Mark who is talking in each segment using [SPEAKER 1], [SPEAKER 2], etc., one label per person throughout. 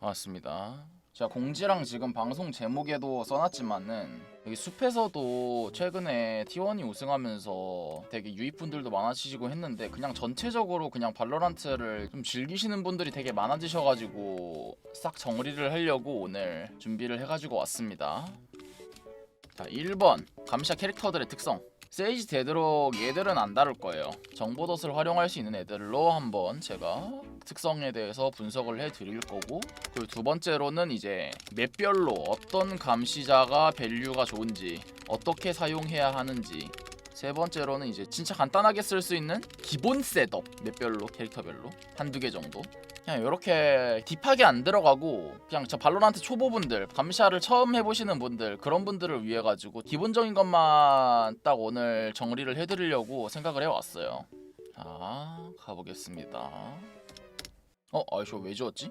[SPEAKER 1] 맞습니다. 제가 공지랑 지금 방송 제목에도 써놨지만은 여기 숲에서도 최근에 T1이 우승하면서 되게 유입분들도 많아지시고 했는데 그냥 전체적으로 그냥 발로란트를 좀 즐기시는 분들이 되게 많아지셔가지고 싹 정리를 하려고 오늘 준비를 해가지고 왔습니다. 자 1번 감시자 캐릭터들의 특성 세이지 데드록 얘들은 안 다룰 거예요. 정보덫을 활용할 수 있는 애들로 한번 제가 특성에 대해서 분석을 해 드릴 거고 그리고 두 번째로는 이제 맵별로 어떤 감시자가 밸류가 좋은지 어떻게 사용해야 하는지 세 번째로는 이제 진짜 간단하게 쓸 수 있는 기본 셋업 맵별로 캐릭터별로 한두 개 정도 그냥 이렇게 딥하게 안 들어가고 그냥 저 발로란트 초보분들 감샤를 처음 해보시는 분들 그런 분들을 위해 가지고 기본적인 것만 딱 오늘 정리를 해드리려고 생각을 해왔어요 자 가보겠습니다 어? 아이쇼 왜 지웠지?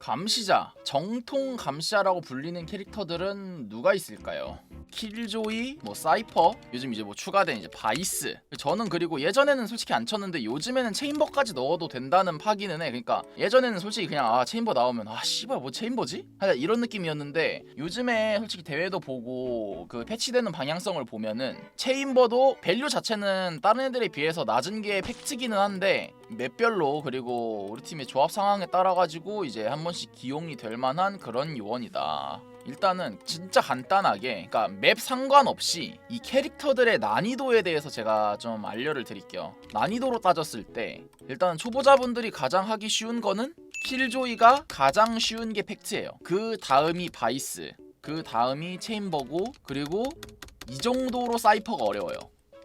[SPEAKER 1] 감시자 정통 감시자라고 불리는 캐릭터들은 누가 있을까요? 킬조이, 뭐 사이퍼, 요즘 이제 뭐 추가된 이제 바이스. 저는 그리고 예전에는 솔직히 안 쳤는데 요즘에는 체인버까지 넣어도 된다는 파기는 해. 그러니까 예전에는 솔직히 그냥 아 체인버 나오면 아 씨발 뭐 체인버지? 하여 이런 느낌이었는데 요즘에 솔직히 대회도 보고 그 패치되는 방향성을 보면은 체인버도 밸류 자체는 다른 애들에 비해서 낮은 게 팩트기는 한데 맵별로 그리고 우리 팀의 조합 상황에 따라 가지고 이제 한 번씩 기용이 될 만한 그런 요원이다. 일단은 진짜 간단하게 그러니까 맵 상관없이 이 캐릭터들의 난이도에 대해서 제가 좀 알려를 드릴게요. 난이도로 따졌을 때 일단 초보자분들이 가장 하기 쉬운 거는 킬조이가 가장 쉬운 게 팩트예요. 그 다음이 바이스, 그 다음이 체인버고 그리고 이 정도로 사이퍼가 어려워요.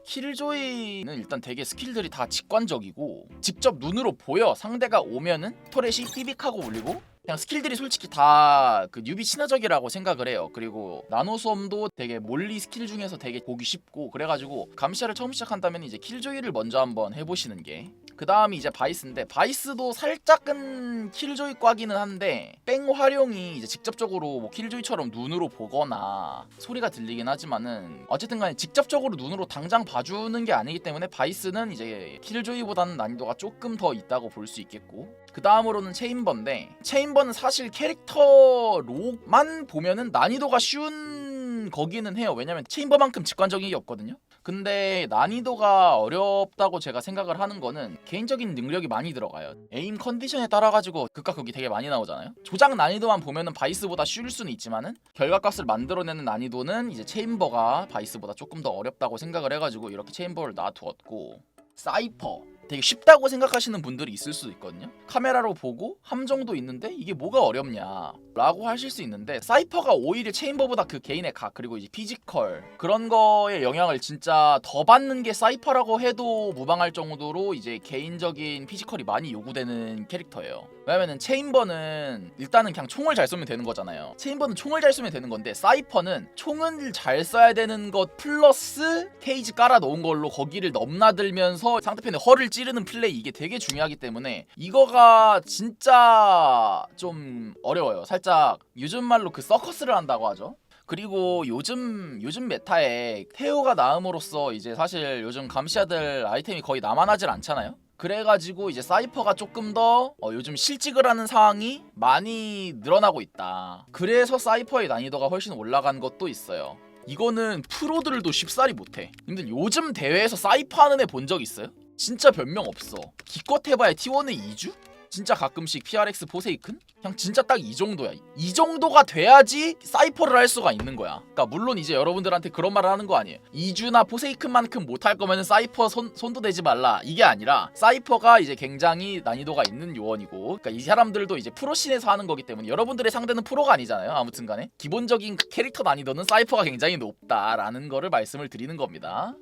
[SPEAKER 1] 킬조이는 일단 되게 스킬들이 다 직관적이고 직접 눈으로 보여. 상대가 오면은 터렛이 삐빅하고 울리고 그냥 스킬들이 솔직히 다 그 뉴비 친화적이라고 생각을 해요. 그리고 나노수험도 되게 몰리 스킬 중에서 되게 보기 쉽고 그래가지고 감시자를 처음 시작한다면 이제 킬조이를 먼저 한번 해보시는 게. 그 다음이 이제 바이스인데 바이스도 살짝은 킬조이 과기는 한데 뺑 활용이 이제 직접적으로 뭐 킬조이처럼 눈으로 보거나 소리가 들리긴 하지만은 어쨌든 간에 직접적으로 눈으로 당장 봐주는 게 아니기 때문에 바이스는 이제 킬조이보다는 난이도가 조금 더 있다고 볼 수 있겠고 그 다음으로는 체인버인데 체인버는 사실 캐릭터로만 보면은 난이도가 쉬운 거기는 해요. 왜냐면 체인버만큼 직관적인 게 없거든요. 근데 난이도가 어렵다고 제가 생각을 하는 거는 개인적인 능력이 많이 들어가요. 에임 컨디션에 따라 가지고 극과 극이 되게 많이 나오잖아요. 조작 난이도만 보면은 바이스보다 쉬울 수는 있지만은 결과값을 만들어내는 난이도는 이제 체인버가 바이스보다 조금 더 어렵다고 생각을 해가지고 이렇게 체인버를 놔두었고 사이퍼 되게 쉽다고 생각하시는 분들이 있을 수도 있거든요. 카메라로 보고 함정도 있는데 이게 뭐가 어렵냐 라고 하실 수 있는데 사이퍼가 오히려 체인버보다 그 개인의 각 그리고 이제 피지컬 그런 거에 영향을 진짜 더 받는 게 사이퍼라고 해도 무방할 정도로 이제 개인적인 피지컬이 많이 요구되는 캐릭터예요. 왜냐면은 체인버는 일단은 그냥 총을 잘 쏘면 되는 거잖아요. 체인버는 총을 잘 쏘면 되는 건데 사이퍼는 총을 잘 쏴야 되는 것 플러스 케이지 깔아 놓은 걸로 거기를 넘나들면서 상대편의 허를 찌르는 플레이 이게 되게 중요하기 때문에 이거가 진짜 좀 어려워요. 살짝 요즘 말로 그 서커스를 한다고 하죠. 그리고 요즘 요즘 메타에 테오가 나음으로써 이제 사실 요즘 감시아들 아이템이 거의 남아나질 않잖아요. 그래가지고 이제 사이퍼가 조금 더 어, 요즘 실직을 하는 상황이 많이 늘어나고 있다. 그래서 사이퍼의 난이도가 훨씬 올라간 것도 있어요. 이거는 프로들도 쉽사리 못해. 님들 요즘 대회에서 사이퍼 하는 애 본 적 있어요? 진짜 변명 없어. 기껏 해봐야 T1의 2주? 진짜 가끔씩 PRX 포세이큰? 그냥 진짜 딱 이 정도야. 이 정도가 돼야지 사이퍼를 할 수가 있는 거야. 그러니까 물론 이제 여러분들한테 그런 말을 하는 거 아니에요. 2주나 포세이큰만큼 못할 거면 사이퍼 손, 손도 대지 말라. 이게 아니라 사이퍼가 이제 굉장히 난이도가 있는 요원이고 그러니까 이 사람들도 이제 프로씬에서 하는 거기 때문에 여러분들의 상대는 프로가 아니잖아요. 아무튼 간에 기본적인 캐릭터 난이도는 사이퍼가 굉장히 높다라는 거를 말씀을 드리는 겁니다.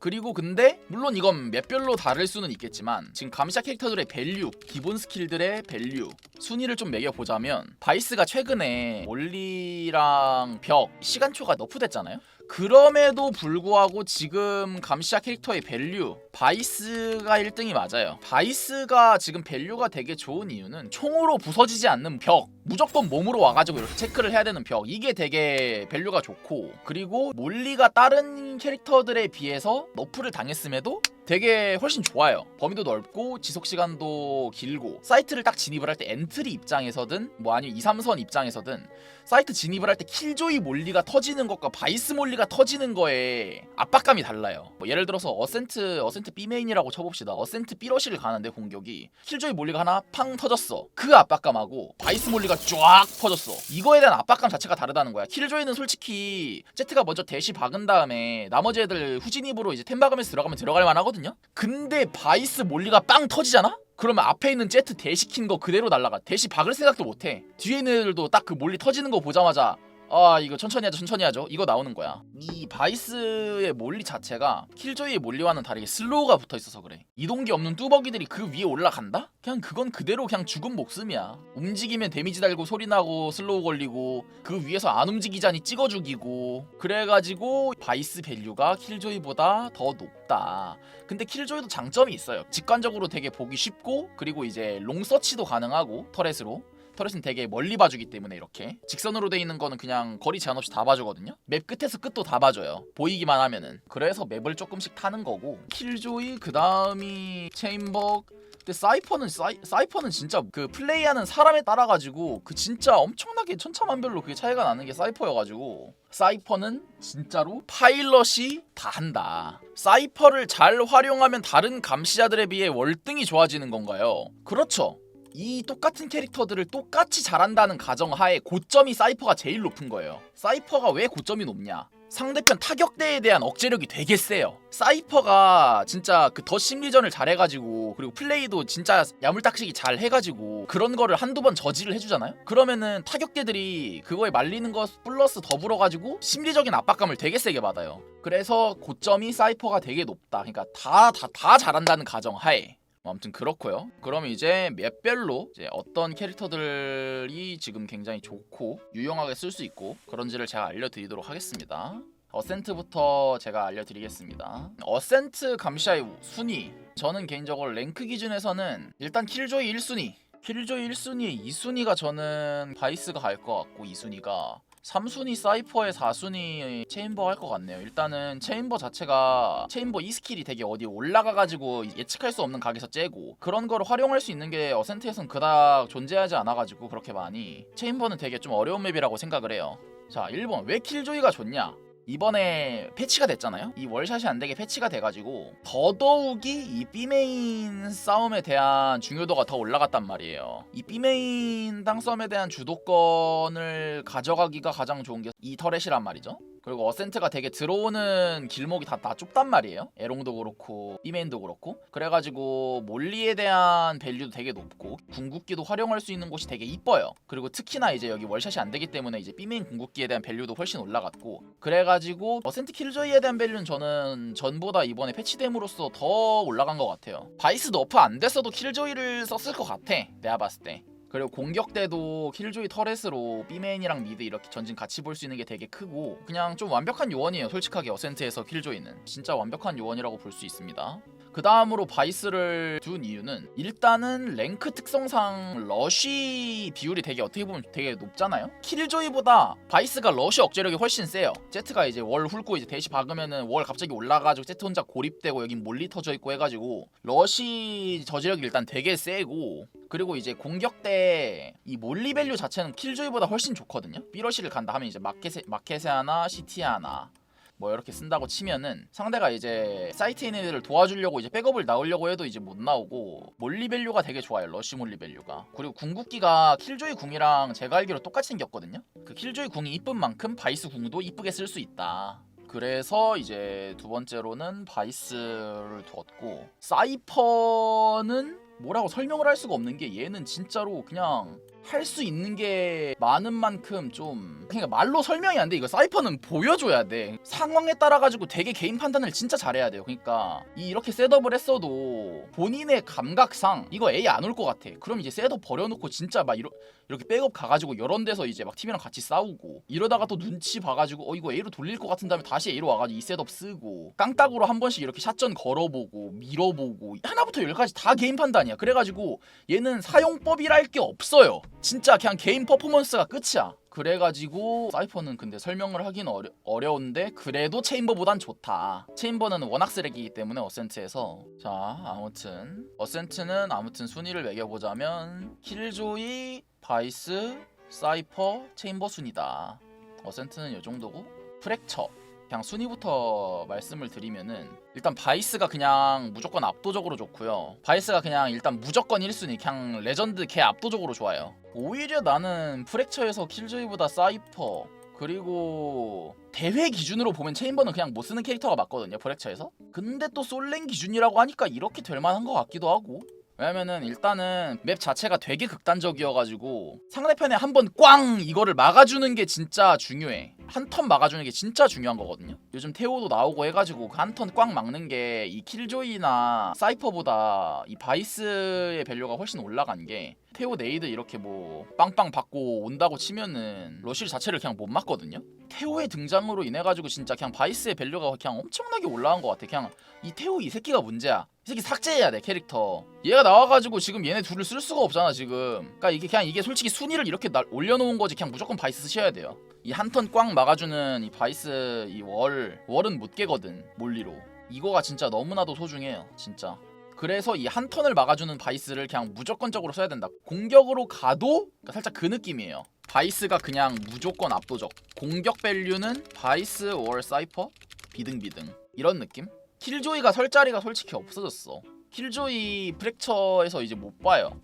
[SPEAKER 1] 그리고 근데 물론 이건 맵별로 다를 수는 있겠지만 지금 감시자 캐릭터들의 밸류, 기본 스킬들의 밸류 순위를 좀 매겨보자면 바이스가 최근에 몰리랑 벽 시간초가 너프됐잖아요. 그럼에도 불구하고 지금 감시자 캐릭터의 밸류 바이스가 1등이 맞아요. 바이스가 지금 밸류가 되게 좋은 이유는 총으로 부서지지 않는 벽, 무조건 몸으로 와가지고 이렇게 체크를 해야 되는 벽, 이게 되게 밸류가 좋고, 그리고 몰리가 다른 캐릭터들에 비해서 너프를 당했음에도 되게 훨씬 좋아요. 범위도 넓고 지속 시간도 길고 사이트를 딱 진입을 할 때 엔트리 입장에서든 뭐 아니면 2, 3선 입장에서든 사이트 진입을 할 때 킬조이 몰리가 터지는 것과 바이스 몰리가 터지는 거에 압박감이 달라요. 뭐 예를 들어서 어센트 어센트 B 메인이라고 쳐봅시다. 어센트 B 러시를 가는데 공격이 킬조이 몰리가 하나 팡 터졌어. 그 압박감하고 바이스 몰리가 쫙 퍼졌어. 이거에 대한 압박감 자체가 다르다는 거야. 킬조이는 솔직히 제트가 먼저 대시 박은 다음에 나머지 애들 후진입으로 이제 템 박으면서 들어가면 들어갈 만하거든 요. 근데 바이스 몰리가 빵 터지잖아? 그러면 앞에 있는 제트 대시킨 거 그대로 날라가. 대시 박을 생각도 못해. 뒤에 있는 애들도 딱 그 몰리 터지는 거 보자마자 아 이거 천천히 하죠 천천히 하죠. 이거 나오는 거야. 이 바이스의 몰리 자체가 킬조이의 몰리와는 다르게 슬로우가 붙어 있어서 그래. 이동기 없는 뚜벅이들이 그 위에 올라간다? 그냥 그건 그대로 그냥 죽은 목숨이야. 움직이면 데미지 달고 소리 나고 슬로우 걸리고 그 위에서 안 움직이자니 찍어 죽이고. 그래가지고 바이스 밸류가 킬조이보다 더 높다. 근데 킬조이도 장점이 있어요. 직관적으로 되게 보기 쉽고 그리고 이제 롱서치도 가능하고 터렛으로 터렛은 되게 멀리 봐주기 때문에 이렇게. 직선으로 돼 있는 거는 그냥 거리 제한 없이 다 봐주거든요. 맵 끝에서 끝도 다 봐줘요. 보이기만 하면은. 그래서 맵을 조금씩 타는 거고. 킬조이 그 다음이 체인버 근데 사이퍼는 사이, 사이퍼는 진짜 그 플레이하는 사람에 따라 가지고 그 진짜 엄청나게 천차만별로 그게 차이가 나는 게 사이퍼여가지고. 사이퍼는 진짜로 파일럿이 다 한다. 사이퍼를 잘 활용하면 다른 감시자들에 비해 월등히 좋아지는 건가요? 그렇죠. 이 똑같은 캐릭터들을 똑같이 잘한다는 가정하에 고점이 사이퍼가 제일 높은 거예요. 사이퍼가 왜 고점이 높냐? 상대편 타격대에 대한 억제력이 되게 세요. 사이퍼가 진짜 그 더 심리전을 잘해가지고 그리고 플레이도 진짜 야물딱지기 잘 해가지고 그런 거를 한두 번 저지를 해주잖아요. 그러면은 타격대들이 그거에 말리는 거 플러스 더불어가지고 심리적인 압박감을 되게 세게 받아요. 그래서 고점이 사이퍼가 되게 높다. 그러니까 다 다 다 잘한다는 가정 하에 뭐 아무튼 그렇고요. 그럼 이제 맵별로 이제 어떤 캐릭터들이 지금 굉장히 좋고 유용하게 쓸 수 있고 그런지를 제가 알려드리도록 하겠습니다. 어센트부터 제가 알려드리겠습니다. 어센트 감시자의 순위. 저는 개인적으로 랭크 기준에서는 일단 킬조이 1순위. 킬조이 1순위, 2순위가 저는 바이스가 갈 것 같고 2순위가 3순위 사이퍼에 4순위 체인버 할 것 같네요. 일단은 체인버 자체가 체인버 이 스킬이 되게 어디 올라가가지고 예측할 수 없는 각에서 째고 그런 거를 활용할 수 있는 게 어센트에선 그닥 존재하지 않아가지고 그렇게 많이 체인버는 되게 좀 어려운 맵이라고 생각을 해요. 자 1번 왜 킬조이가 좋냐? 이번에 패치가 됐잖아요. 이 월샷이 안 되게 패치가 돼가지고 더더욱이 이 B메인 싸움에 대한 중요도가 더 올라갔단 말이에요. 이 B메인 땅 싸움에 대한 주도권을 가져가기가 가장 좋은 게 이 터렛이란 말이죠. 그리고 어센트가 되게 들어오는 길목이 다, 다 좁단 말이에요. 에롱도 그렇고 B메인도 그렇고 그래가지고 몰리에 대한 밸류도 되게 높고 궁극기도 활용할 수 있는 곳이 되게 이뻐요. 그리고 특히나 이제 여기 월샷이 안 되기 때문에 이제 B메인 궁극기에 대한 밸류도 훨씬 올라갔고 그래가지고 어센트 킬조이에 대한 밸류는 저는 전보다 이번에 패치됨으로써 더 올라간 것 같아요. 바이스 너프 안 됐어도 킬조이를 썼을 것 같아. 내가 봤을 때. 그리고 공격 때도 킬조이 터렛으로 B메인이랑 미드 이렇게 전진 같이 볼 수 있는 게 되게 크고 그냥 좀 완벽한 요원이에요 솔직하게 어센트에서 킬조이는. 진짜 완벽한 요원이라고 볼 수 있습니다 그 다음으로 바이스를 둔 이유는 일단은 랭크 특성상 러쉬 비율이 되게 어떻게 보면 되게 높잖아요? 킬조이보다 바이스가 러쉬 억제력이 훨씬 세요. 제트가 이제 월 훑고 이제 대시 박으면은 월 갑자기 올라가지고 제트 혼자 고립되고 여긴 몰리 터져 있고 해가지고 러쉬 저지력이 일단 되게 세고 그리고 이제 공격 때 이 몰리 밸류 자체는 킬조이보다 훨씬 좋거든요. 삐러시를 간다 하면 이제 마켓에 마켓에 하나, 시티에 하나 뭐 이렇게 쓴다고 치면은 상대가 이제 사이트에 있는 애들을 도와주려고 이제 백업을 나오려고 해도 이제 못 나오고 몰리 밸류가 되게 좋아요. 러쉬 몰리 밸류가. 그리고 궁극기가 킬조이 궁이랑 제가 알기로 똑같이 생겼거든요. 그 킬조이 궁이 이쁜 만큼 바이스 궁도 이쁘게 쓸 수 있다. 그래서 이제 두 번째로는 바이스를 두었고 사이퍼는 뭐라고 설명을 할 수가 없는 게 얘는 진짜로 그냥 할 수 있는 게 많은 만큼 좀 그러니까 말로 설명이 안 돼. 이거 사이퍼는 보여줘야 돼. 상황에 따라 가지고 되게 개인 판단을 진짜 잘해야 돼요. 그러니까 이 이렇게 셋업을 했어도 본인의 감각상 이거 A 안 올 것 같아. 그럼 이제 셋업 버려놓고 진짜 막 이러, 이렇게 백업 가가지고 이런 데서 이제 막 팀이랑 같이 싸우고 이러다가 또 눈치 봐가지고 어 이거 A로 돌릴 것 같은 다음에 다시 A로 와가지고 이 셋업 쓰고 깡딱으로 한 번씩 이렇게 샷전 걸어보고 밀어보고 하나부터 열까지 다 개인 판단이야. 그래가지고 얘는 사용법이랄 게 없어요. 진짜 그냥 개인 퍼포먼스가 끝이야. 그래가지고 사이퍼는 근데 설명을 하긴 어려, 어려운데 그래도 체인버보단 좋다. 체인버는 워낙 쓰레기이기 때문에 어센트에서 자 아무튼 어센트는 아무튼 순위를 매겨보자면 킬조이, 바이스, 사이퍼, 체인버 순이다. 어센트는 이 정도고 프랙처 그냥 순위부터 말씀을 드리면은 일단 바이스가 그냥 무조건 압도적으로 좋고요. 바이스가 그냥 일단 무조건 1순위 그냥 레전드 개 압도적으로 좋아요. 오히려 나는 프랙처에서 킬조이보다 사이퍼 그리고 대회 기준으로 보면 체인버는 그냥 못 쓰는 캐릭터가 맞거든요 프랙처에서 근데 또 솔랭 기준이라고 하니까 이렇게 될 만한 것 같기도 하고 왜냐면은 일단은 맵 자체가 되게 극단적이어가지고 상대편에 한번 꽝 이거를 막아주는 게 진짜 중요해 한 턴 막아주는 게 진짜 중요한 거거든요. 요즘 태오도 나오고 해가지고 그한턴꽝 막는 게 이 킬조이나 사이퍼보다 이 바이스의 밸류가 훨씬 올라간 게 태오 네이드 이렇게 뭐 빵빵 받고 온다고 치면은 러실 자체를 그냥 못 맞거든요. 태오의 등장으로 인해 가지고 진짜 그냥 바이스의 밸류가 그냥 엄청나게 올라간 것 같아. 그냥 이 태오 이 새끼가 문제야. 이 새끼 삭제해야 돼 캐릭터. 얘가 나와가지고 지금 얘네 둘을 쓸 수가 없잖아 지금. 그러니까 이게 그냥 이게 솔직히 순위를 이렇게 날 올려놓은 거지 그냥 무조건 바이스 쓰셔야 돼요 이 한턴꽝 막아주는 이 바이스 이 월 월은 못 깨거든 몰리로. 이거가 진짜 너무나도 소중해요 진짜. 그래서 이 한 턴을 막아주는 바이스를 그냥 무조건적으로 써야 된다. 공격으로 가도 그러니까 살짝 그 느낌이에요. 바이스가 그냥 무조건 압도적. 공격 밸류는 바이스 월 사이퍼? 비등비등. 이런 느낌? 킬조이가 설 자리가 솔직히 없어졌어. 킬조이 프랙처에서 이제 못 봐요.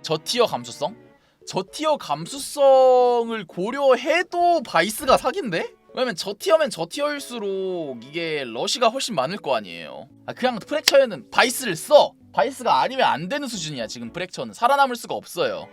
[SPEAKER 1] 저 티어 감수성? 저 티어 감수성을 고려해도 바이스가 사기인데? 왜냐면 저 티어면 저 티어일수록 이게 러시가 훨씬 많을 거 아니에요. 아, 그냥 프랙처에는 바이스를 써. 바이스가 아니면 안 되는 수준이야 지금 프랙처는 살아남을 수가 없어요.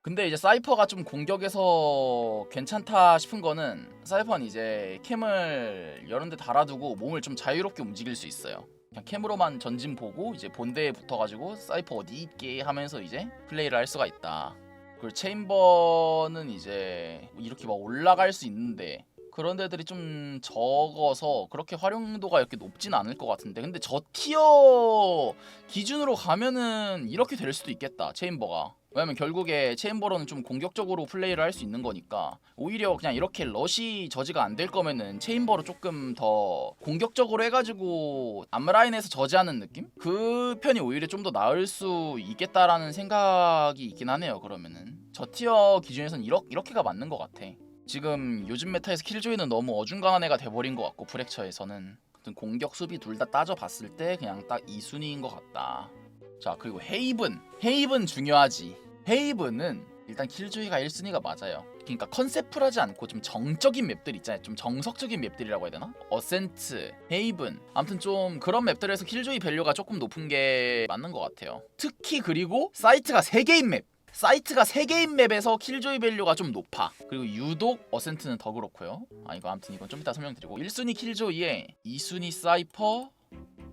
[SPEAKER 1] 근데 이제 사이퍼가 좀 공격에서 괜찮다 싶은 거는 사이퍼는 이제 캠을 여러 데 달아두고 몸을 좀 자유롭게 움직일 수 있어요. 그냥 캠으로만 전진 보고 이제 본대에 붙어가지고 사이퍼 어디 있게 하면서 이제 플레이를 할 수가 있다. 그리고 체인버는 이제 이렇게 막 올라갈 수 있는데 그런 데들이 좀 적어서 그렇게 활용도가 이렇게 높진 않을 것 같은데 근데 저 티어 기준으로 가면은 이렇게 될 수도 있겠다 체인버가 왜냐면 결국에 체인버로는 좀 공격적으로 플레이를 할 수 있는 거니까 오히려 그냥 이렇게 러시 저지가 안 될 거면은 체인버로 조금 더 공격적으로 해가지고 앞라인에서 저지하는 느낌? 그 편이 오히려 좀 더 나을 수 있겠다라는 생각이 있긴 하네요 그러면은. 저 티어 기준에서는 이렇, 이렇게가 맞는 것 같아. 지금 요즘 메타에서 킬조이는 너무 어중간한 애가 돼버린 것 같고 아무튼 공격 수비 둘 다 따져봤을 때 그냥 딱 2순위인 것 같다 자 그리고 헤이븐 헤이븐 중요하지. 헤이븐은 일단 킬조이가 1순위가 맞아요. 그러니까 컨셉풀하지 않고 좀 정적인 맵들 있잖아요. 좀 정석적인 맵들이라고 해야 되나? 어센트, 헤이븐 아무튼 좀 그런 맵들에서 킬조이 밸류가 조금 높은 게 맞는 것 같아요. 특히 그리고 사이트가 3개인 맵. 사이트가 3개인 맵에서 킬조이 밸류가 좀 높아. 그리고 유독 어센트는 더 그렇고요. 아 이거 아무튼 이건 좀 이따 설명드리고. 1순위 킬조이에 2순위 사이퍼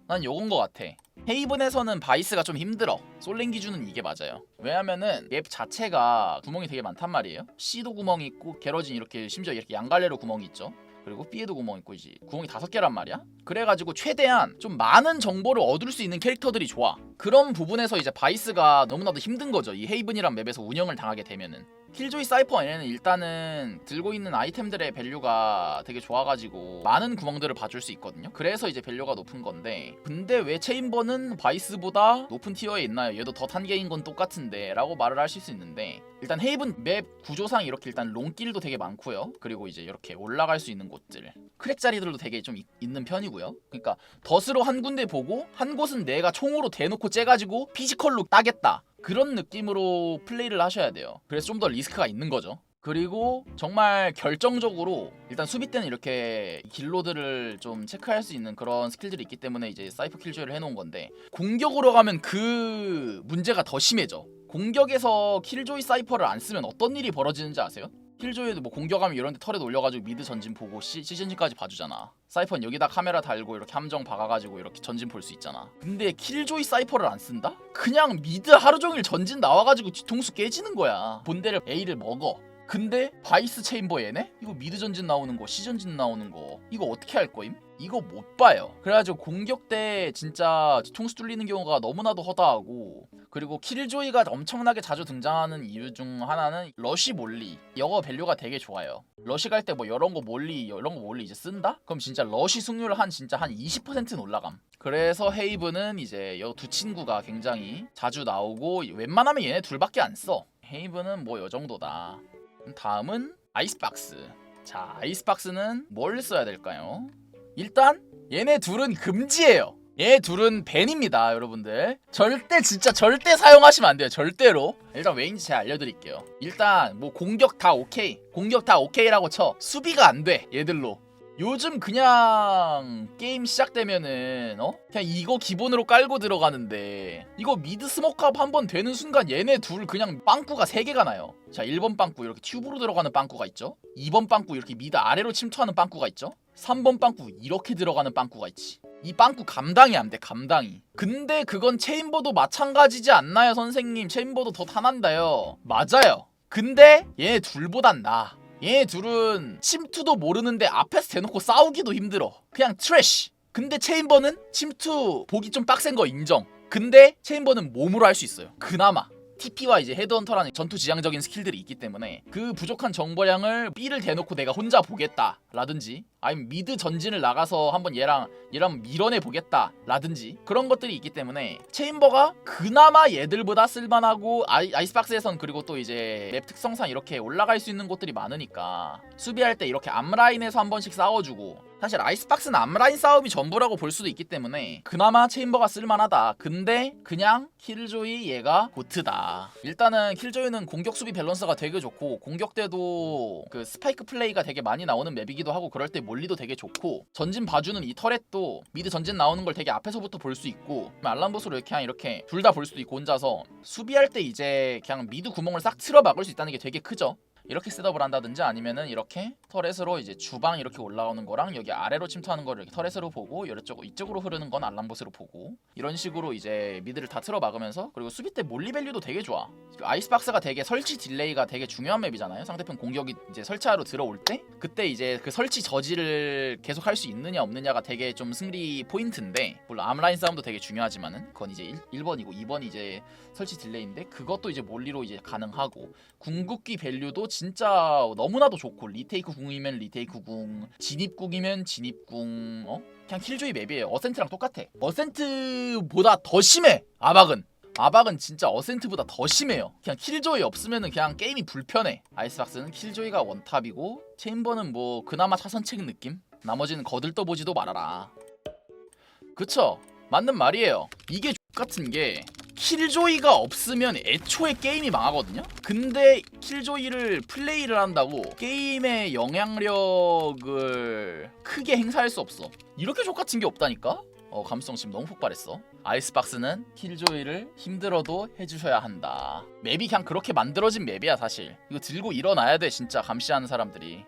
[SPEAKER 1] 난 요건 것 같아. 헤이븐에서는 바이스가 좀 힘들어. 솔랭 기준은 이게 맞아요. 왜냐면은 맵 자체가 구멍이 되게 많단 말이에요. C도 구멍이 있고 게러진 이렇게 심지어 이렇게 양갈래로 구멍이 있죠 그리고 B에도 구멍 있고 이제 구멍이 다섯 개란 말이야. 그래가지고 최대한 좀 많은 정보를 얻을 수 있는 캐릭터들이 좋아. 그런 부분에서 이제 바이스가 너무나도 힘든 거죠. 이 헤이븐이란 맵에서 운영을 당하게 되면은. 킬조이 사이퍼 얘는 일단은 들고 있는 아이템들의 밸류가 되게 좋아가지고 많은 구멍들을 봐줄 수 있거든요. 그래서 이제 밸류가 높은 건데. 근데 왜 체인버는 바이스보다 높은 티어에 있나요? 얘도 더 탄계인 건 똑같은데 라고 말을 하실 수 있는데 일단 헤이븐 맵 구조상 이렇게 일단 롱길도 되게 많고요. 그리고 이제 이렇게 올라갈 수 있는 곳들 크랙 자리들도 되게 좀 이- 있는 편이고요. 그러니까 덫으로 한 군데 보고 한 곳은 내가 총으로 대놓고 째가지고 피지컬로 따겠다. 그런 느낌으로 플레이를 하셔야 돼요. 그래서 좀 더 리스크가 있는 거죠. 그리고 정말 결정적으로 일단 수비 때는 이렇게 길로드를 좀 체크할 수 있는 그런 스킬들이 있기 때문에 이제 사이퍼 킬조이를 해놓은 건데 공격으로 가면 그 문제가 더 심해져. 공격에서 킬조이 사이퍼를 안 쓰면 어떤 일이 벌어지는지 아세요? 킬조이도 뭐 공격하면 이런데 털에 올려가지고 미드 전진 보고 시, 시즌까지 봐주잖아. 사이퍼는 여기다 카메라 달고 이렇게 함정 박아가지고 이렇게 전진 볼 수 있잖아. 근데 킬조이 사이퍼를 안 쓴다? 그냥 미드 하루 종일 전진 나와가지고 뒤통수 깨지는 거야. 본대를 A를 먹어. 근데 바이스 체인버 얘네? 이거 미드 전진 나오는 거, 시 전진 나오는 거 이거 어떻게 할 거임? 이거 못 봐요. 그래가지고 공격 때 진짜 뒤통수 뚫리는 경우가 너무나도 허다하고 그리고 킬조이가 엄청나게 자주 등장하는 이유 중 하나는 러쉬 몰리 영어 밸류가 되게 좋아요. 러쉬 갈 때 뭐 이런 거 몰리 이런 거 몰리 이제 쓴다? 그럼 진짜 러쉬 승률 한 진짜 한 20%는 올라감. 그래서 헤이브는 이제 이두 친구가 굉장히 자주 나오고 웬만하면 얘네 둘밖에 안 써. 헤이브는 뭐 요 정도다. 다음은 아이스박스. 자, 아이스박스는 뭘 써야 될까요? 일단 얘네 둘은 금지예요. 얘 둘은 밴입니다, 여러분들. 절대 진짜 절대 사용하시면 안 돼요. 절대로. 일단 왜인지 제가 알려드릴게요. 일단 뭐 공격 다 오케이, 공격 다 오케이라고 쳐. 수비가 안 돼, 얘들로. 요즘 그냥 게임 시작되면은 어 그냥 이거 기본으로 깔고 들어가는데 이거 미드 스모크업 한번 되는 순간 얘네 둘 그냥 빵꾸가 세 개가 나요. 자 1번 빵꾸 이렇게 튜브로 들어가는 빵꾸가 있죠. 2번 빵꾸 이렇게 미드 아래로 침투하는 빵꾸가 있죠. 3번 빵꾸 이렇게 들어가는 빵꾸가 있지. 이 빵꾸 감당이 안 돼 감당이. 근데 그건 체인버도 마찬가지지 않나요 선생님? 체인버도 더 탄한다요. 맞아요. 근데 얘 둘보단 나. 얘 둘은 침투도 모르는데 앞에서 대놓고 싸우기도 힘들어. 그냥 트래쉬. 근데 체인버는 침투 보기 좀 빡센 거 인정. 근데 체인버는 몸으로 할 수 있어요. 그나마. TP와 이제 헤드헌터라는 전투 지향적인 스킬들이 있기 때문에 그 부족한 정보량을 B를 대놓고 내가 혼자 보겠다 라든지 아니면 미드 전진을 나가서 한번 얘랑 얘랑 밀어내 보겠다 라든지 그런 것들이 있기 때문에 체인버가 그나마 얘들보다 쓸만하고 아이, 아이스박스에선 그리고 또 이제 맵 특성상 이렇게 올라갈 수 있는 곳들이 많으니까 수비할 때 이렇게 앞라인에서 한 번씩 싸워주고 사실 아이스박스는 앞라인 싸움이 전부라고 볼 수도 있기 때문에 그나마 체인버가 쓸만하다. 근데 그냥 킬조이 얘가 고트다. 일단은 킬조이는 공격 수비 밸런스가 되게 좋고 공격 때도 그 스파이크 플레이가 되게 많이 나오는 맵이기도 하고 그럴 때 몰리도 되게 좋고 전진 봐주는 이 터렛도 미드 전진 나오는 걸 되게 앞에서부터 볼 수 있고 알람보스로 이렇게 그냥 이렇게 둘 다 볼 수도 있고 혼자서 수비할 때 이제 그냥 미드 구멍을 싹 틀어 막을 수 있다는 게 되게 크죠 이렇게 셋업을 한다든지 아니면은 이렇게 터렛으로 이제 주방 이렇게 올라오는 거랑 여기 아래로 침투하는 거를 이렇게 터렛으로 보고 이쪽 이쪽으로 흐르는 건 알람봇으로 보고 이런 식으로 이제 미드를 다 틀어 막으면서 그리고 수비 때 몰리 밸류도 되게 좋아. 아이스박스가 되게 설치 딜레이가 되게 중요한 맵이잖아요. 상대편 공격이 이제 설치하러 들어올 때 그때 이제 그 설치 저지를 계속 할 수 있느냐 없느냐가 되게 좀 승리 포인트인데 물론 암라인 싸움도 되게 중요하지만은 그건 이제 1, 1번이고 2번이 이제 설치 딜레이인데 그것도 이제 몰리로 이제 가능하고 궁극기 밸류도 진짜 너무나도 좋고 리테이크 궁이면 리테이크 궁 진입궁이면 진입궁 어? 그냥 킬조이 맵이에요. 어센트랑 똑같아. 어센트보다 더 심해 아박은. 아박은 진짜 어센트보다 더 심해요. 그냥 킬조이 없으면은 그냥 게임이 불편해. 아이스박스는 킬조이가 원탑이고 체인버는 뭐 그나마 차선책 느낌? 나머지는 거들떠보지도 말아라. 그쵸? 맞는 말이에요. 이게 X 같은 게 킬조이가 없으면 애초에 게임이 망하거든요. 근데 킬조이를 플레이를 한다고 게임의 영향력을 크게 행사할 수 없어. 이렇게 족같은 게 없다니까? 어 감수성 지금 너무 폭발했어. 아이스박스는 킬조이를 힘들어도 해주셔야 한다. 맵이 그냥 그렇게 만들어진 맵이야 사실. 이거 들고 일어나야 돼 진짜 감시하는 사람들이.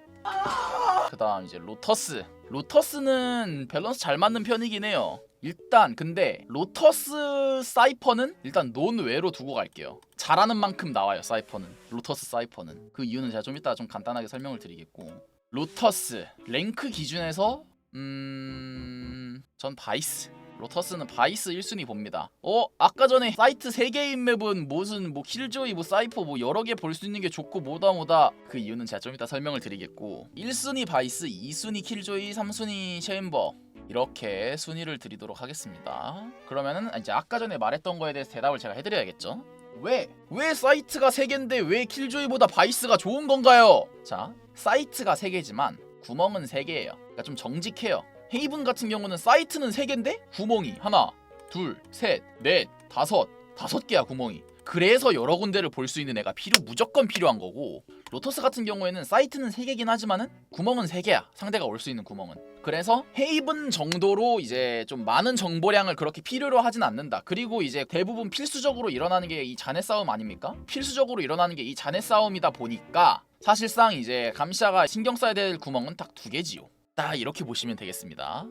[SPEAKER 1] 그 다음 이제 로터스. 로터스는 밸런스 잘 맞는 편이긴 해요. 일단 근데 로터스 사이퍼는 일단 논외로 두고 갈게요. 잘하는 만큼 나와요 사이퍼는. 로터스 사이퍼는. 그 이유는 제가 좀 이따 좀 간단하게 설명을 드리겠고. 로터스 랭크 기준에서 음... 전 바이스. 로터스는 바이스 1순위 봅니다. 어? 아까 전에 사이트 3개인 맵은 무슨 뭐 킬조이 뭐 사이퍼 뭐 여러 개 볼 수 있는 게 좋고 뭐다 뭐다 그 이유는 제가 좀 이따 설명을 드리겠고 1순위 바이스, 2순위 킬조이, 3순위 셰인버 이렇게 순위를 드리도록 하겠습니다. 그러면은 이제 아까 전에 말했던 거에 대해서 대답을 제가 해드려야겠죠. 왜? 왜 사이트가 3개인데 왜 킬조이보다 바이스가 좋은 건가요? 자, 사이트가 3개지만 구멍은 3개예요. 그러니까 좀 정직해요. 헤이븐 같은 경우는 사이트는 3개인데 구멍이 하나, 둘, 셋, 넷, 다섯, 다섯 개야 구멍이. 그래서 여러 군데를 볼 수 있는 애가 필요 무조건 필요한 거고 로터스 같은 경우에는 사이트는 3개긴 하지만은 구멍은 3개야 상대가 올 수 있는 구멍은 그래서 헤이븐 정도로 이제 좀 많은 정보량을 그렇게 필요로 하진 않는다. 그리고 이제 대부분 필수적으로 일어나는 게이 잔해 싸움 아닙니까? 필수적으로 일어나는 게이 잔해 싸움이다 보니까 사실상 이제 감시자가 신경 써야 될 구멍은 딱 두 개지요. 딱 이렇게 보시면 되겠습니다.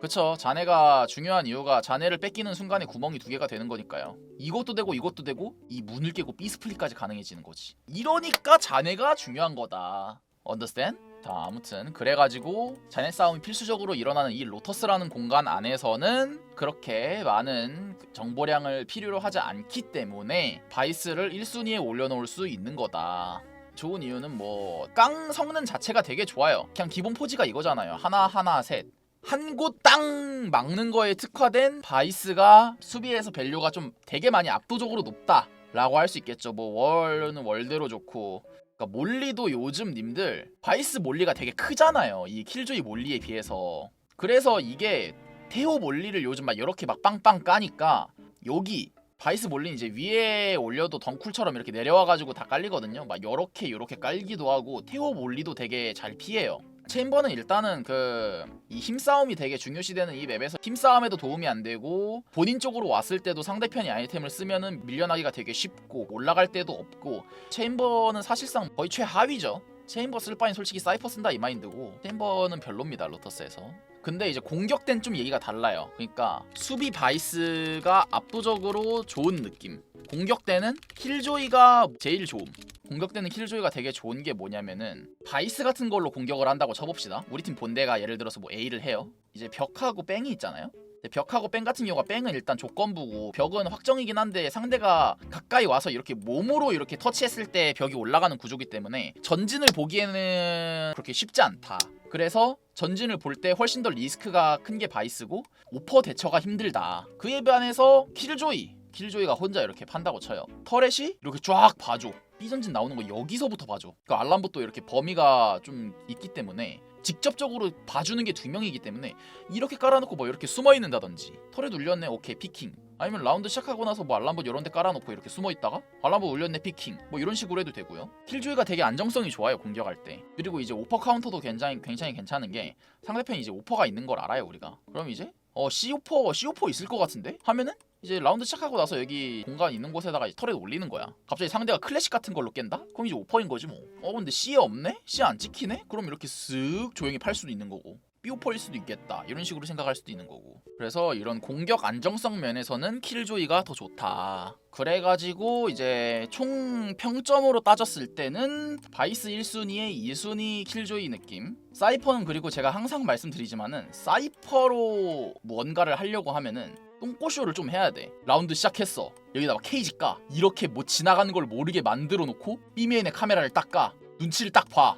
[SPEAKER 1] 그쵸 자네가 중요한 이유가 자네를 뺏기는 순간에 구멍이 두 개가 되는 거니까요 이것도 되고 이것도 되고 이 문을 깨고 B스플릿까지 가능해지는 거지 이러니까 자네가 중요한 거다 understand? 자 아무튼 그래가지고 자네 싸움이 필수적으로 일어나는 이 로터스라는 공간 안에서는 그렇게 많은 그 정보량을 필요로 하지 않기 때문에 바이스를 1순위에 올려놓을 수 있는 거다 좋은 이유는 뭐 깡 성능 자체가 되게 좋아요 그냥 기본 포지가 이거잖아요 하나하나 셋 한곳땅 막는 거에 특화된 바이스가 수비에서 밸류가 좀 되게 많이 압도적으로 높다 라고 할 수 있겠죠. 뭐 월은 월대로 좋고. 그러니까 몰리도 요즘 님들 바이스 몰리가 되게 크잖아요. 이 킬조이 몰리에 비해서. 그래서 이게 테오 몰리를 요즘 막 이렇게 막 빵빵 까니까 여기 바이스 몰리는 이제 위에 올려도 덩쿨처럼 이렇게 내려와가지고 다 깔리거든요. 막 요렇게 요렇게 깔기도 하고 테오 몰리도 되게 잘 피해요. 체인버는 일단은 그 이 힘싸움이 되게 중요시되는 이 맵에서 힘싸움에도 도움이 안 되고 본인 쪽으로 왔을 때도 상대편이 아이템을 쓰면은 밀려나기가 되게 쉽고 올라갈 때도 없고 체인버는 사실상 거의 최하위죠. 체인버 쓸 바엔 솔직히 사이퍼 쓴다 이 마인드고 체인버는 별로입니다 로터스에서. 근데 이제 공격 때는 좀 얘기가 달라요. 그러니까 수비 바이스가 압도적으로 좋은 느낌. 공격 때는 킬조이가 제일 좋음. 공격 때는 킬조이가 되게 좋은 게 뭐냐면은 바이스 같은 걸로 공격을 한다고 쳐봅시다. 우리 팀 본대가 예를 들어서 뭐 A를 해요. 이제 벽하고 뺑이 있잖아요. 근데 벽하고 뺑 같은 경우가 뺑은 일단 조건부고 벽은 확정이긴 한데 상대가 가까이 와서 이렇게 몸으로 이렇게 터치했을 때 벽이 올라가는 구조기 때문에 전진을 보기에는 그렇게 쉽지 않다. 그래서 전진을 볼 때 훨씬 더 리스크가 큰 게 바이스고 오퍼 대처가 힘들다. 그에 반해서 킬조이 킬조이가 혼자 이렇게 판다고 쳐요. 터렛이 이렇게 쫙 봐줘. 삐전진 나오는 거 여기서부터 봐줘. 그 알람부터 이렇게 범위가 좀 있기 때문에 직접적으로 봐주는 게 두 명이기 때문에 이렇게 깔아놓고 뭐 이렇게 숨어 있는다든지 털에 울렸네 오케이 피킹. 아니면 라운드 시작하고 나서 뭐 알람봇 이런 데 깔아놓고 이렇게 숨어 있다가 알람봇 울렸네 피킹. 뭐 이런 식으로 해도 되고요. 킬조이가 되게 안정성이 좋아요 공격할 때. 그리고 이제 오퍼 카운터도 굉장히 굉장히 괜찮은 게 상대편이 이제 오퍼가 있는 걸 알아요 우리가. 그럼 이제 어 C 오퍼 C 오퍼 있을 것 같은데 하면은 이제 라운드 시작하고 나서 여기 공간 있는 곳에다가 털에 올리는 거야. 갑자기 상대가 클래식 같은 걸로 깬다? 그럼 이제 오퍼인 거지 뭐. 어 근데 C에 없네? C 안 찍히네? 그럼 이렇게 쓱 조용히 팔 수도 있는 거고. B오퍼일 수도 있겠다. 이런 식으로 생각할 수도 있는 거고. 그래서 이런 공격 안정성 면에서는 킬조이가 더 좋다. 그래가지고 이제 총 평점으로 따졌을 때는 바이스 1순위에 2순위 킬조이 느낌. 사이퍼는 그리고 제가 항상 말씀드리지만은 사이퍼로 뭔가를 하려고 하면은 똥꼬쇼를 좀 해야 돼. 라운드 시작했어. 여기다 막 케이지 까. 이렇게 뭐 지나가는 걸 모르게 만들어 놓고 B메인의 카메라를 딱 까. 눈치를 딱 봐.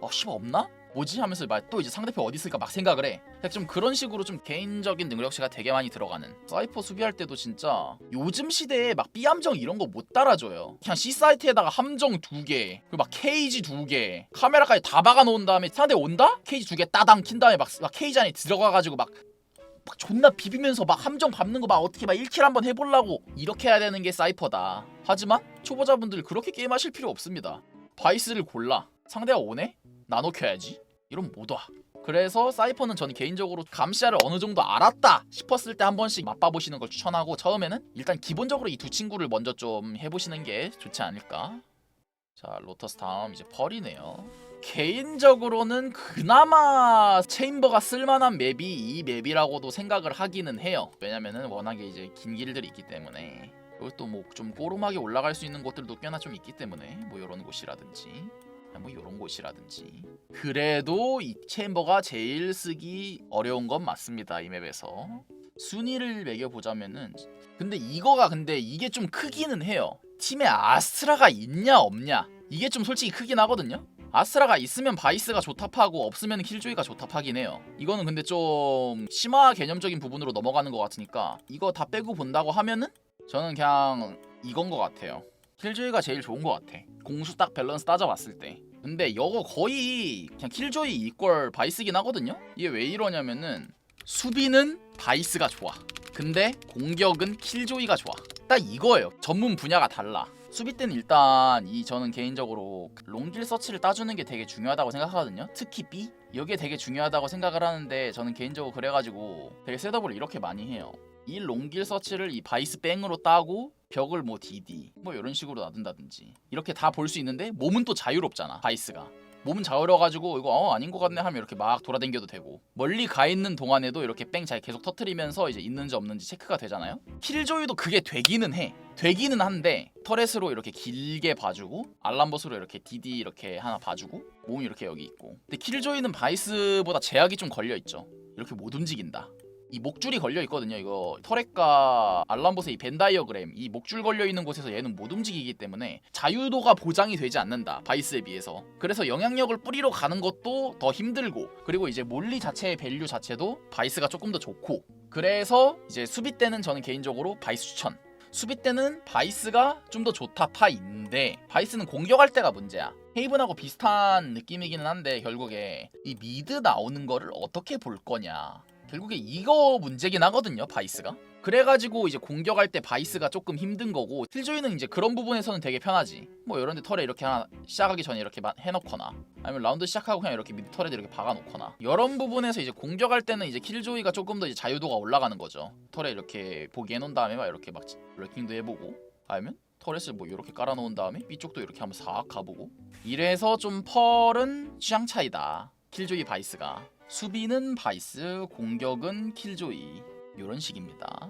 [SPEAKER 1] 어, 씨발 없나? 뭐지? 하면서 막 또 이제 상대편 어디 있을까 막 생각을 해. 좀 그런 식으로 좀 개인적인 능력치가 되게 많이 들어가는. 사이퍼 수비할 때도 진짜 요즘 시대에 막 B 함정 이런 거 못 따라줘요. 그냥 C 사이트에다가 함정 두 개, 그리고 막 케이지 두 개, 카메라까지 다 박아 놓은 다음에 상대 온다? 케이지 두 개 따당 킨 다음에 막, 막 케이지 안에 들어가 가지고 막막 존나 비비면서 막 함정 밟는 거 막 어떻게 막 1킬 한번 해보려고 이렇게 해야 되는 게 사이퍼다. 하지만 초보자분들 그렇게 게임하실 필요 없습니다. 바이스를 골라. 상대가 오네? 나눠 켜야지. 이러면 못 와. 그래서 사이퍼는 저는 개인적으로 감시자를 어느 정도 알았다 싶었을 때 한 번씩 맛봐보시는 걸 추천하고 처음에는 일단 기본적으로 이 두 친구를 먼저 좀 해보시는 게 좋지 않을까. 자 로터스 다음 이제 펄이네요. 개인적으로는 그나마 체인버가 쓸만한 맵이 이 맵이라고도 생각을 하기는 해요. 왜냐면은 워낙에 이제 긴 길들이 있기 때문에. 그리고 또뭐 좀 꼬름하게 올라갈 수 있는 곳들도 꽤나 좀 있기 때문에 뭐 이런 곳이라든지 뭐 이런 곳이라든지. 그래도 이 체인버가 제일 쓰기 어려운 건 맞습니다 이 맵에서. 순위를 매겨 보자면은 근데 이거가 근데 이게 좀 크기는 해요. 팀에 아스트라가 있냐 없냐. 이게 좀 솔직히 크긴 하거든요. 아스트라가 있으면 바이스가 조탑하고 없으면 킬조이가 조탑하긴 해요. 이거는 근데 좀 심화 개념적인 부분으로 넘어가는 것 같으니까 이거 다 빼고 본다고 하면은 저는 그냥 이건 것 같아요 킬조이가 제일 좋은 것 같아. 공수 딱 밸런스 따져봤을 때. 근데 이거 거의 그냥 킬조이 이퀄 바이스긴 하거든요. 이게 왜 이러냐면은 수비는 바이스가 좋아. 근데 공격은 킬조이가 좋아. 딱 이거예요. 전문 분야가 달라. 수비 때는 일단 이 저는 개인적으로 롱길 서치를 따주는 게 되게 중요하다고 생각하거든요. 특히 B 이게 되게 중요하다고 생각을 하는데 저는 개인적으로 그래가지고 되게 셋업을 이렇게 많이 해요. 이 롱길 서치를 이 바이스 뺑으로 따고 벽을 뭐 DD 뭐 이런 식으로 놔둔다든지. 이렇게 다 볼 수 있는데 몸은 또 자유롭잖아 바이스가. 몸은 자유로워가지고 이거 어 아닌 것 같네 하면 이렇게 막 돌아다녀도 되고. 멀리 가 있는 동안에도 이렇게 뺑 잘 계속 터트리면서 이제 있는지 없는지 체크가 되잖아요? 킬조이도 그게 되기는 해. 되기는 한데 터렛으로 이렇게 길게 봐주고 알람봇으로 이렇게 DD 이렇게 하나 봐주고 몸이 이렇게 여기 있고. 근데 킬조이는 바이스보다 제약이 좀 걸려 있죠. 이렇게 못 움직인다 이 목줄이 걸려 있거든요. 이거 터렛과 알람봇의 이 벤다이어그램 이 목줄 걸려 있는 곳에서 얘는 못 움직이기 때문에 자유도가 보장이 되지 않는다. 바이스에 비해서. 그래서 영향력을 뿌리러 가는 것도 더 힘들고 그리고 이제 몰리 자체의 밸류 자체도 바이스가 조금 더 좋고 그래서 이제 수비 때는 저는 개인적으로 바이스 추천. 수비 때는 바이스가 좀 더 좋다 파인데 바이스는 공격할 때가 문제야. 헤이븐하고 비슷한 느낌이기는 한데 결국에 이 미드 나오는 거를 어떻게 볼 거냐. 결국에 이거 문제긴 하거든요 바이스가. 그래가지고 이제 공격할 때 바이스가 조금 힘든 거고 킬조이는 이제 그런 부분에서는 되게 편하지. 뭐 이런데 털에 이렇게 하나 시작하기 전에 이렇게 마- 해놓거나 아니면 라운드 시작하고 그냥 이렇게 미드 털에 이렇게 박아놓거나 이런 부분에서 이제 공격할 때는 이제 킬조이가 조금 더 이제 자유도가 올라가는 거죠. 털에 이렇게 보기 해놓은 다음에 막 이렇게 막 래킹도 해보고 아니면 터렛을 뭐 이렇게 깔아놓은 다음에 B쪽도 이렇게 한번 싹 가보고. 이래서 좀 펄은 취향 차이다. 킬조이 바이스가 수비는 바이스 공격은 킬조이. 이런 식입니다.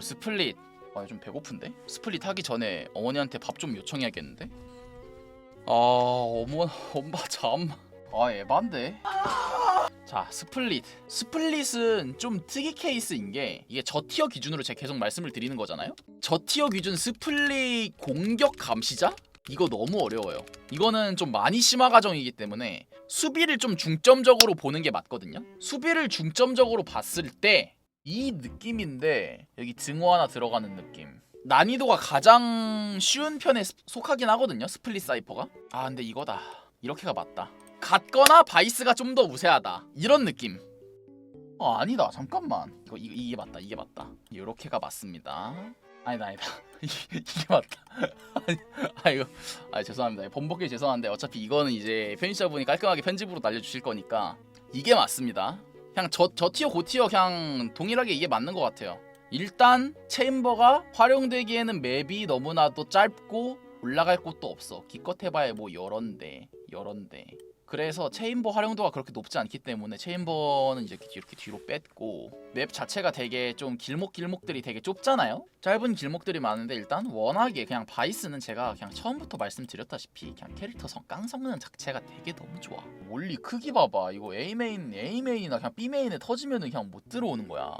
[SPEAKER 1] 스플릿. 아 좀 배고픈데? 스플릿 하기 전에 어머니한테 밥 좀 요청해야겠는데? 아 어머 엄마 잠아 에반데. 자 스플릿. 스플릿은 좀 특이 케이스인 게 이게 저 티어 기준으로 제가 계속 말씀을 드리는 거잖아요? 저 티어 기준 스플릿 공격 감시자 이거 너무 어려워요. 이거는 좀 많이 심화 과정이기 때문에 수비를 좀 중점적으로 보는 게 맞거든요. 수비를 중점적으로 봤을 때 이 느낌인데 여기 증오 하나 들어가는 느낌. 난이도가 가장 쉬운 편에 스- 속하긴 하거든요 스플릿 사이퍼가. 아 근데 이거다. 이렇게가 맞다. 같거나 바이스가 좀 더 우세하다. 이런 느낌. 어 아니다. 잠깐만. 이거 이, 이게 맞다. 이게 맞다. 이렇게가 맞습니다. 아니다 아니다 이게, 이게 맞다. 아니 아 이거 아 죄송합니다. 번복해 죄송한데 어차피 이거는 이제 편집자분이 깔끔하게 편집으로 날려주실 거니까 이게 맞습니다. 그냥 저, 저 티어 고 티어 그냥 동일하게 이게 맞는 것 같아요. 일단 체인버가 활용되기에는 맵이 너무나도 짧고 올라갈 곳도 없어. 기껏 해봐야 뭐 여런데 여런데 그래서 체인버 활용도가 그렇게 높지 않기 때문에 체인버는 이제 이렇게 뒤로 뺐고 맵 자체가 되게 좀 길목 길목들이 되게 좁잖아요? 짧은 길목들이 많은데 일단 워낙에 그냥 바이스는 제가 그냥 처음부터 말씀드렸다시피 그냥 캐릭터 성 깡성능 자체가 되게 너무 좋아. 몰리 크기 봐봐. 이거 A 메인 A 메인이나 그냥 B 메인에 터지면은 그냥 못 들어오는 거야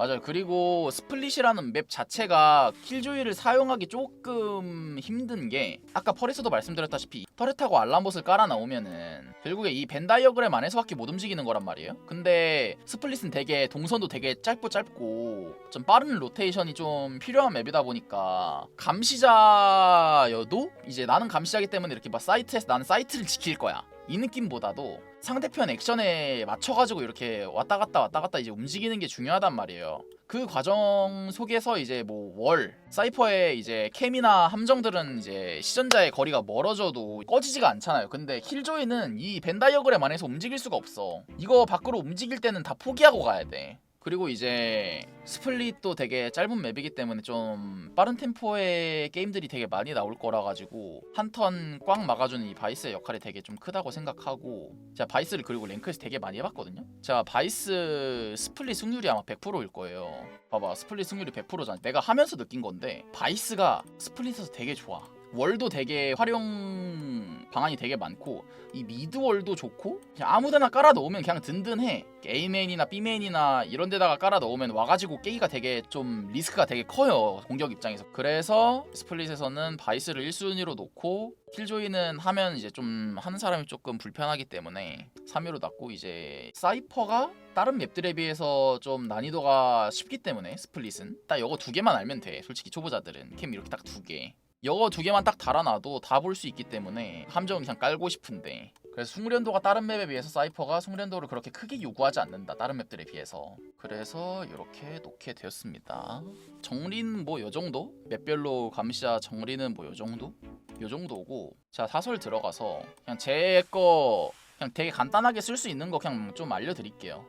[SPEAKER 1] 맞아요. 그리고 스플릿이라는 맵 자체가 킬조이를 사용하기 조금 힘든 게 아까 펄에서도 말씀드렸다시피 터렛하고 알람봇을 깔아 나오면은 결국에 이 벤다이어그램 안에서밖에 못 움직이는 거란 말이에요. 근데 스플릿은 되게 동선도 되게 짧고 짧고 좀 빠른 로테이션이 좀 필요한 맵이다 보니까 감시자여도 이제 나는 감시자기 때문에 이렇게 막 사이트에서 나는 사이트를 지킬 거야. 이 느낌보다도 상대편 액션에 맞춰가지고 이렇게 왔다 갔다 왔다 갔다 이제 움직이는 게 중요하단 말이에요. 그 과정 속에서 이제 뭐 월 사이퍼의 이제 캠이나 함정들은 이제 시전자의 거리가 멀어져도 꺼지지가 않잖아요. 근데 킬조이는 이 벤다이어그램 안에서 움직일 수가 없어. 이거 밖으로 움직일 때는 다 포기하고 가야 돼. 그리고 이제 스플릿도 되게 짧은 맵이기 때문에 좀 빠른 템포의 게임들이 되게 많이 나올 거라 가지고 한 턴 꽉 막아주는 이 바이스의 역할이 되게 좀 크다고 생각하고 제가 바이스를 그리고 랭크에서 되게 많이 해봤거든요. 제가 바이스 스플릿 승률이 아마 100%일 거예요. 봐봐 스플릿 승률이 100%잖아. 내가 하면서 느낀 건데 바이스가 스플릿에서 되게 좋아 월도 되게 활용 방안이 되게 많고 이 미드 월도 좋고 아무데나 깔아 넣으면 그냥 든든해. A 메인이나 B 메인이나 이런 데다가 깔아 넣으면 와가지고 깨기가 되게 좀 리스크가 되게 커요 공격 입장에서. 그래서 스플릿에서는 바이스를 1순위로 놓고 킬조이는 하면 이제 좀 하는 사람이 조금 불편하기 때문에 3위로 놨고 이제 사이퍼가 다른 맵들에 비해서 좀 난이도가 쉽기 때문에 스플릿은. 딱 이거 두 개만 알면 돼 솔직히 초보자들은. 캠 이렇게 딱 두개 이거 두 개만 딱 달아놔도 다 볼 수 있기 때문에 함정은 그냥 깔고 싶은데. 그래서 숙련도가 다른 맵에 비해서 사이퍼가 숙련도를 그렇게 크게 요구하지 않는다 다른 맵들에 비해서. 그래서 이렇게 놓게 되었습니다. 정리는 뭐요 정도? 맵별로 감시자 정리는 뭐 요 정도? 요 정도고. 자 사설 들어가서 그냥 제 거 그냥 되게 간단하게 쓸 수 있는 거 그냥 좀 알려드릴게요.